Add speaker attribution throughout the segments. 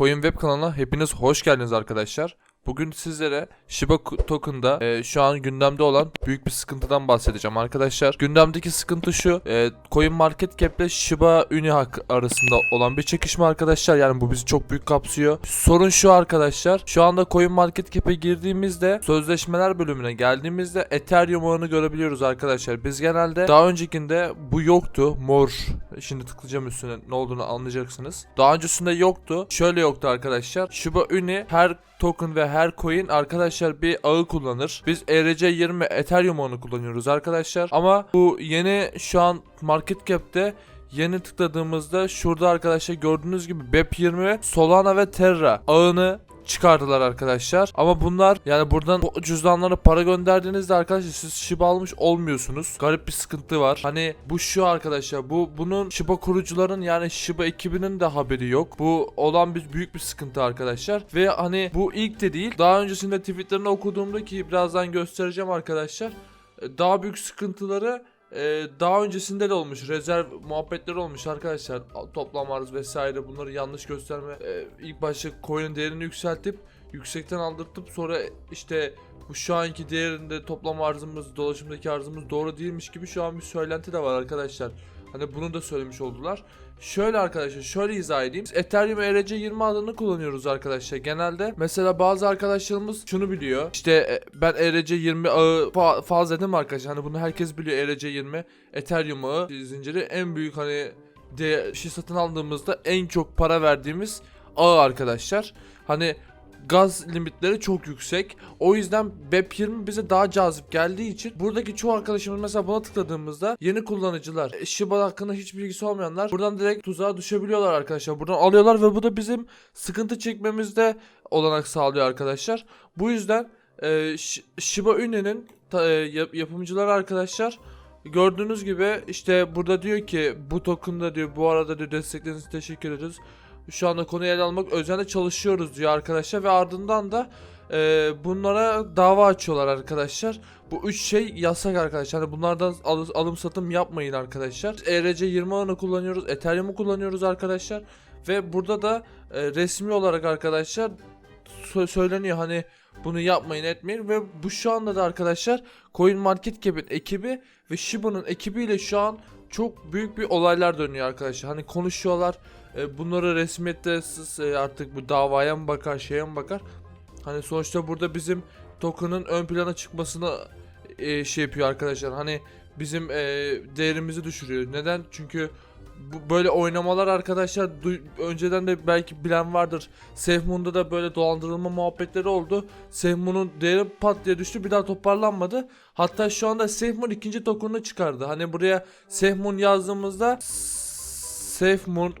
Speaker 1: Coin Web kanalına hepiniz hoş geldiniz arkadaşlar. Bugün sizlere Shiba Token'da e, şu an gündemde olan büyük bir sıkıntıdan bahsedeceğim arkadaşlar. Gündemdeki sıkıntı şu. E, Coin Market Cap ile Shiba Inu hak arasında olan bir çekişme arkadaşlar. Yani bu bizi çok büyük kapsıyor. Sorun şu arkadaşlar. Şu anda Coin Market Cap'e girdiğimizde sözleşmeler bölümüne geldiğimizde Ethereum ağını görebiliyoruz arkadaşlar. Biz genelde daha öncekinde bu yoktu. Mor. Şimdi tıklayacağım üstüne ne olduğunu anlayacaksınız. Daha öncesinde yoktu. Şöyle yoktu arkadaşlar. Shiba Inu her token ve her coin arkadaşlar bir ağı kullanır. Biz E ERC20 Ethereum ağını kullanıyoruz arkadaşlar. Ama bu yeni şu an market cap'te yeni tıkladığımızda şurada arkadaşlar gördüğünüz gibi BEP20, Solana ve Terra ağını çıkardılar arkadaşlar. Ama bunlar yani buradan bu cüzdanlara para gönderdiğinizde arkadaşlar siz Shiba almış olmuyorsunuz. Garip bir sıkıntı var. Hani bu şu arkadaşlar bu bunun Shiba kurucuların yani Shiba ekibinin de haberi yok. Bu olan bir büyük bir sıkıntı arkadaşlar. Ve hani bu ilk de değil. Daha öncesinde tweetlerini okuduğumda ki birazdan göstereceğim arkadaşlar. e, Daha büyük sıkıntıları e, daha öncesinde de olmuş rezerv muhabbetleri olmuş arkadaşlar. Toplam arz vesaire bunları yanlış gösterme E, ilk başta coin'in değerini yükseltip yüksekten aldırtıp sonra işte bu şu anki değerinde toplam arzımız dolaşımdaki arzımız doğru değilmiş gibi şu an bir söylenti de var arkadaşlar hani bunu da söylemiş oldular Şöyle arkadaşlar şöyle izah edeyim. Biz Ethereum ERC20 adını kullanıyoruz arkadaşlar genelde. Mesela bazı arkadaşlarımız şunu biliyor. İşte e, ben ERC20 ağı fa- faz dedim arkadaşlar. Hani bunu herkes biliyor ERC20 Ethereum ağı zinciri en büyük hani de şey satın aldığımızda en çok para verdiğimiz ağ arkadaşlar. Hani gaz limitleri çok yüksek. O yüzden BEP20 bize daha cazip geldiği için buradaki çoğu arkadaşımız mesela buna tıkladığımızda yeni kullanıcılar, Shiba hakkında hiç bilgisi olmayanlar buradan direkt tuzağa düşebiliyorlar arkadaşlar. Buradan alıyorlar ve bu da bizim sıkıntı çekmemizde olanak sağlıyor arkadaşlar. Bu yüzden e, Shiba Inu'nun e, yap- yapımcıları arkadaşlar gördüğünüz gibi işte burada diyor ki bu token'da diyor bu arada diyor destekleriniz teşekkür ederiz. Şu anda konuyu ele almak özenle çalışıyoruz diyor arkadaşlar ve ardından da e, bunlara dava açıyorlar arkadaşlar. Bu üç şey yasak arkadaşlar. Hani bunlardan al- alım satım yapmayın arkadaşlar. ERC20 ağını kullanıyoruz. Ethereum'u kullanıyoruz arkadaşlar. Ve burada da e, resmi olarak arkadaşlar sö- söyleniyor hani bunu yapmayın etmeyin ve bu şu anda da arkadaşlar Coin Market Cap'in ekibi ve Shiba'nın ekibiyle şu an çok büyük bir olaylar dönüyor arkadaşlar. Hani konuşuyorlar. E, bunları resmiyette e, artık bu davaya mı bakar, şeye mi bakar? Hani sonuçta burada bizim token'ın ön plana çıkmasını e, şey yapıyor arkadaşlar. Hani bizim e, değerimizi düşürüyor. Neden? Çünkü bu böyle oynamalar arkadaşlar önceden de belki bilen vardır. Safemoon'da da böyle dolandırılma muhabbetleri oldu. Safemoon'un değeri pat diye düştü bir daha toparlanmadı. Hatta şu anda Safemoon ikinci token'ını çıkardı. Hani buraya Safemoon yazdığımızda Safemoon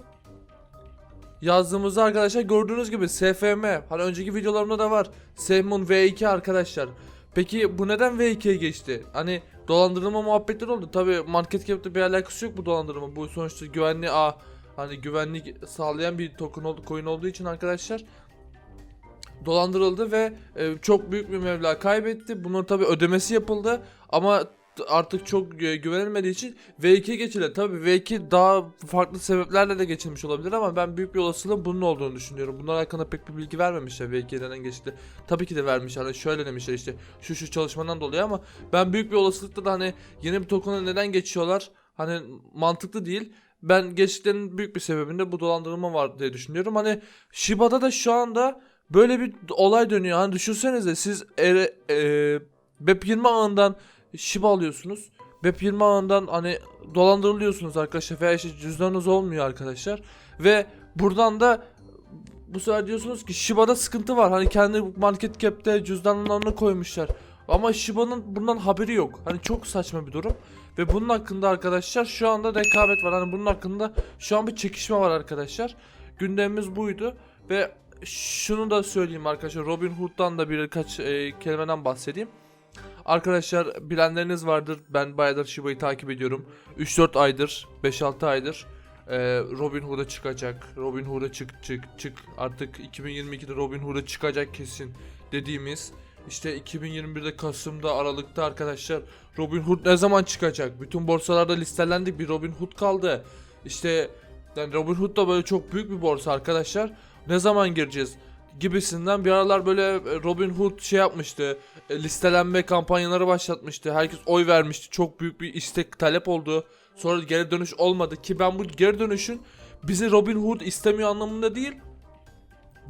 Speaker 1: yazdığımızda arkadaşlar gördüğünüz gibi SFM hani önceki videolarımda da var. Safemoon V2 arkadaşlar. Peki bu neden V2'ye geçti? Hani dolandırılma muhabbetleri oldu. Tabi market cap'te bir alakası yok bu dolandırılma. Bu sonuçta güvenli a hani güvenlik sağlayan bir token oldu, coin olduğu için arkadaşlar dolandırıldı ve e, çok büyük bir meblağ kaybetti. Bunun tabi ödemesi yapıldı ama artık çok e, güvenilmediği için V2'ye geçildi. Tabi V2 daha farklı sebeplerle de geçilmiş olabilir ama ben büyük bir olasılığın bunun olduğunu düşünüyorum. Bunlar hakkında pek bir bilgi vermemişler V2'ye neden geçti. Tabii ki de vermişler. Hani şöyle demişler işte şu şu çalışmadan dolayı ama ben büyük bir olasılıkla da hani yeni bir token'a neden geçiyorlar? Hani mantıklı değil. Ben geçtiklerinin büyük bir sebebinde bu dolandırılma var diye düşünüyorum. Hani Shiba'da da şu anda böyle bir olay dönüyor. Hani düşünsenize siz ere, e, BEP20 ağından Shiba alıyorsunuz. BEP20 ağından hani dolandırılıyorsunuz arkadaşlar veya işte cüzdanınız olmuyor arkadaşlar. Ve buradan da bu sefer diyorsunuz ki Shiba'da sıkıntı var. Hani kendi market cap'te cüzdanlarını koymuşlar. Ama Shiba'nın bundan haberi yok. Hani çok saçma bir durum. Ve bunun hakkında arkadaşlar şu anda rekabet var. Hani bunun hakkında şu an bir çekişme var arkadaşlar. Gündemimiz buydu. Ve şunu da söyleyeyim arkadaşlar. Robin Hood'dan da birkaç e, kelimeden bahsedeyim. Arkadaşlar bilenleriniz vardır. Ben bayağıdır Shiba'yı takip ediyorum. 3-4 aydır, 5-6 aydır e, Robin Hood'a çıkacak. Robin Hood'a çık çık çık. Artık 2022'de Robin Hood'a çıkacak kesin dediğimiz. İşte 2021'de Kasım'da Aralık'ta arkadaşlar Robin Hood ne zaman çıkacak? Bütün borsalarda listelendik bir Robin Hood kaldı. İşte yani Robin Hood da böyle çok büyük bir borsa arkadaşlar. Ne zaman gireceğiz? Gibisinden bir aralar böyle e, Robin Hood şey yapmıştı. e, Listelenme kampanyaları başlatmıştı. Herkes oy vermişti. Çok büyük bir istek talep oldu. Sonra geri dönüş olmadı ki ben bu geri dönüşün bizi Robin Hood istemiyor anlamında değil.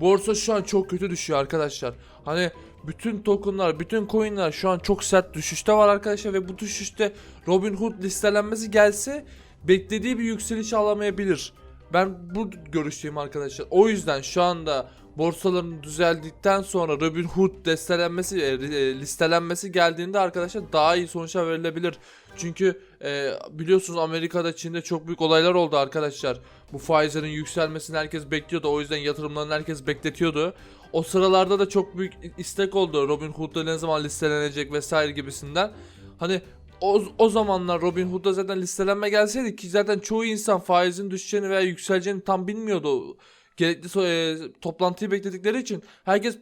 Speaker 1: Borsa şu an çok kötü düşüyor arkadaşlar. Hani bütün tokenlar, bütün coinler şu an çok sert düşüşte var arkadaşlar ve bu düşüşte Robin Hood listelenmesi gelse beklediği bir yükseliş alamayabilir. Ben bu görüşteyim arkadaşlar. O yüzden şu anda borsaların düzeldikten sonra Robin Hood listelenmesi, e, e, listelenmesi geldiğinde arkadaşlar daha iyi sonuçlar verilebilir. Çünkü e, biliyorsunuz Amerika'da Çin'de çok büyük olaylar oldu arkadaşlar. Bu faizlerin yükselmesini herkes bekliyordu. O yüzden yatırımlarını herkes bekletiyordu. O sıralarda da çok büyük istek oldu. Robin Hood'da ne zaman listelenecek vesaire gibisinden. Hani o, o zamanlar Robin Hood'da zaten listelenme gelseydi ki zaten çoğu insan faizin düşeceğini veya yükseleceğini tam bilmiyordu. Gerekli e, toplantıyı bekledikleri için herkes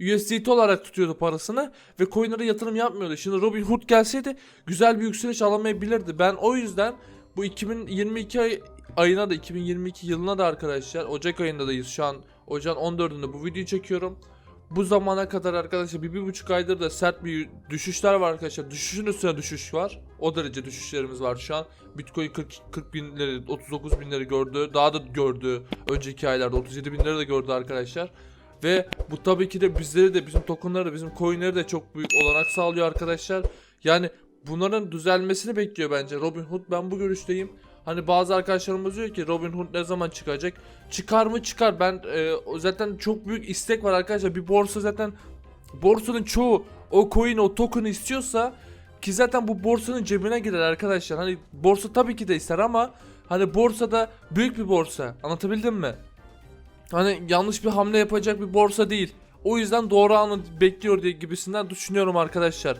Speaker 1: USDT olarak tutuyordu parasını ve coinlere yatırım yapmıyordu. Şimdi Robin Hood gelseydi güzel bir yükseliş alamayabilirdi. Ben o yüzden bu 2022 ay, ayına da 2022 yılına da arkadaşlar Ocak ayındayız şu an Ocağın 14'ünde bu videoyu çekiyorum. Bu zamana kadar arkadaşlar bir, bir buçuk aydır da sert bir düşüşler var arkadaşlar. Düşüşün üstüne düşüş var. O derece düşüşlerimiz var şu an. Bitcoin 40, 40 binleri 39 binleri gördü. Daha da gördü. Önceki aylarda 37 binleri de gördü arkadaşlar. Ve bu tabii ki de bizleri de bizim tokenları da bizim coinleri de çok büyük olanak sağlıyor arkadaşlar. Yani bunların düzelmesini bekliyor bence Robin Hood. Ben bu görüşteyim. Hani bazı arkadaşlarımız diyor ki Robin Hood ne zaman çıkacak? Çıkar mı çıkar. Ben e, zaten çok büyük istek var arkadaşlar. Bir borsa zaten borsanın çoğu o coin o token istiyorsa ki zaten bu borsanın cebine girer arkadaşlar. Hani borsa tabii ki de ister ama hani borsada büyük bir borsa. Anlatabildim mi? Hani yanlış bir hamle yapacak bir borsa değil. O yüzden doğru anı bekliyor diye gibisinden düşünüyorum arkadaşlar.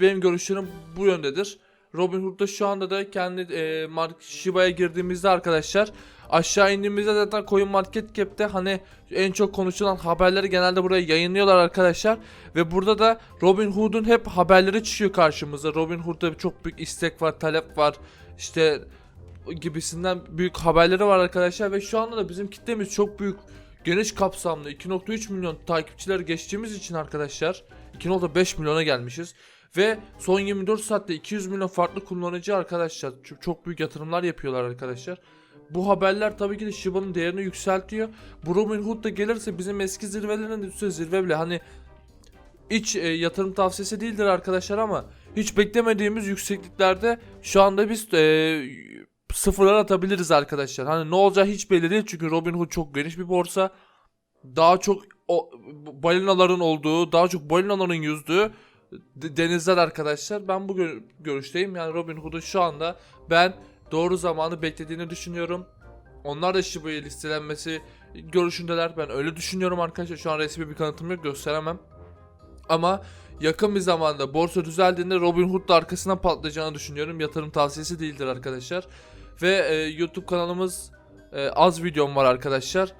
Speaker 1: Benim görüşlerim bu yöndedir. Robinhood'da şu anda da kendi e, mark Shiba'ya girdiğimizde arkadaşlar aşağı indiğimizde zaten Coin Market Cap'te hani en çok konuşulan haberleri genelde buraya yayınlıyorlar arkadaşlar ve burada da Robinhood'un hep haberleri çıkıyor karşımıza. Robinhood'da çok büyük istek var, talep var. İşte gibisinden büyük haberleri var arkadaşlar ve şu anda da bizim kitlemiz çok büyük geniş kapsamlı 2.3 milyon takipçileri geçtiğimiz için arkadaşlar 2.5 milyona gelmişiz ve son 24 saatte 200 milyon farklı kullanıcı arkadaşlar çok, büyük yatırımlar yapıyorlar arkadaşlar. Bu haberler tabii ki de Shiba'nın değerini yükseltiyor. Bu Robinhood da gelirse bizim eski zirvelerin üstüne zirve bile hani hiç e, yatırım tavsiyesi değildir arkadaşlar ama hiç beklemediğimiz yüksekliklerde şu anda biz e, sıfırlar atabiliriz arkadaşlar. Hani ne olacağı hiç belli değil çünkü Robinhood çok geniş bir borsa. Daha çok o, balinaların olduğu, daha çok balinaların yüzdüğü denizler arkadaşlar. Ben bu gö- görüşteyim. Yani Robinhood'un şu anda ben doğru zamanı beklediğini düşünüyorum. Onlar da Shiba'yı listelenmesi görüşündeler. Ben öyle düşünüyorum arkadaşlar. Şu an resmi bir kanıtım yok gösteremem. Ama yakın bir zamanda borsa düzeldiğinde Robinhood da arkasına patlayacağını düşünüyorum. Yatırım tavsiyesi değildir arkadaşlar. Ve e, YouTube kanalımız e, az videom var arkadaşlar.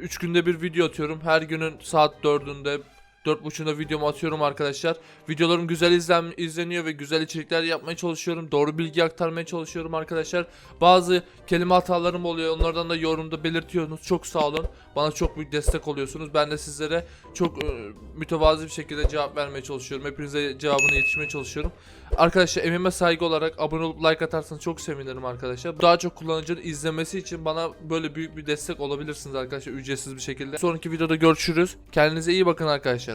Speaker 1: 3 günde bir video atıyorum. Her günün saat 4'ünde 4.30'da videomu atıyorum arkadaşlar. Videolarım güzel izlen izleniyor ve güzel içerikler yapmaya çalışıyorum. Doğru bilgi aktarmaya çalışıyorum arkadaşlar. Bazı kelime hatalarım oluyor. Onlardan da yorumda belirtiyorsunuz. Çok sağ olun. Bana çok büyük destek oluyorsunuz. Ben de sizlere çok e, mütevazi bir şekilde cevap vermeye çalışıyorum. Hepinize cevabına yetişmeye çalışıyorum. Arkadaşlar emeğime saygı olarak abone olup like atarsanız çok sevinirim arkadaşlar. Daha çok kullanıcının izlemesi için bana böyle büyük bir destek olabilirsiniz arkadaşlar ücretsiz bir şekilde. Sonraki videoda görüşürüz. Kendinize iyi bakın arkadaşlar.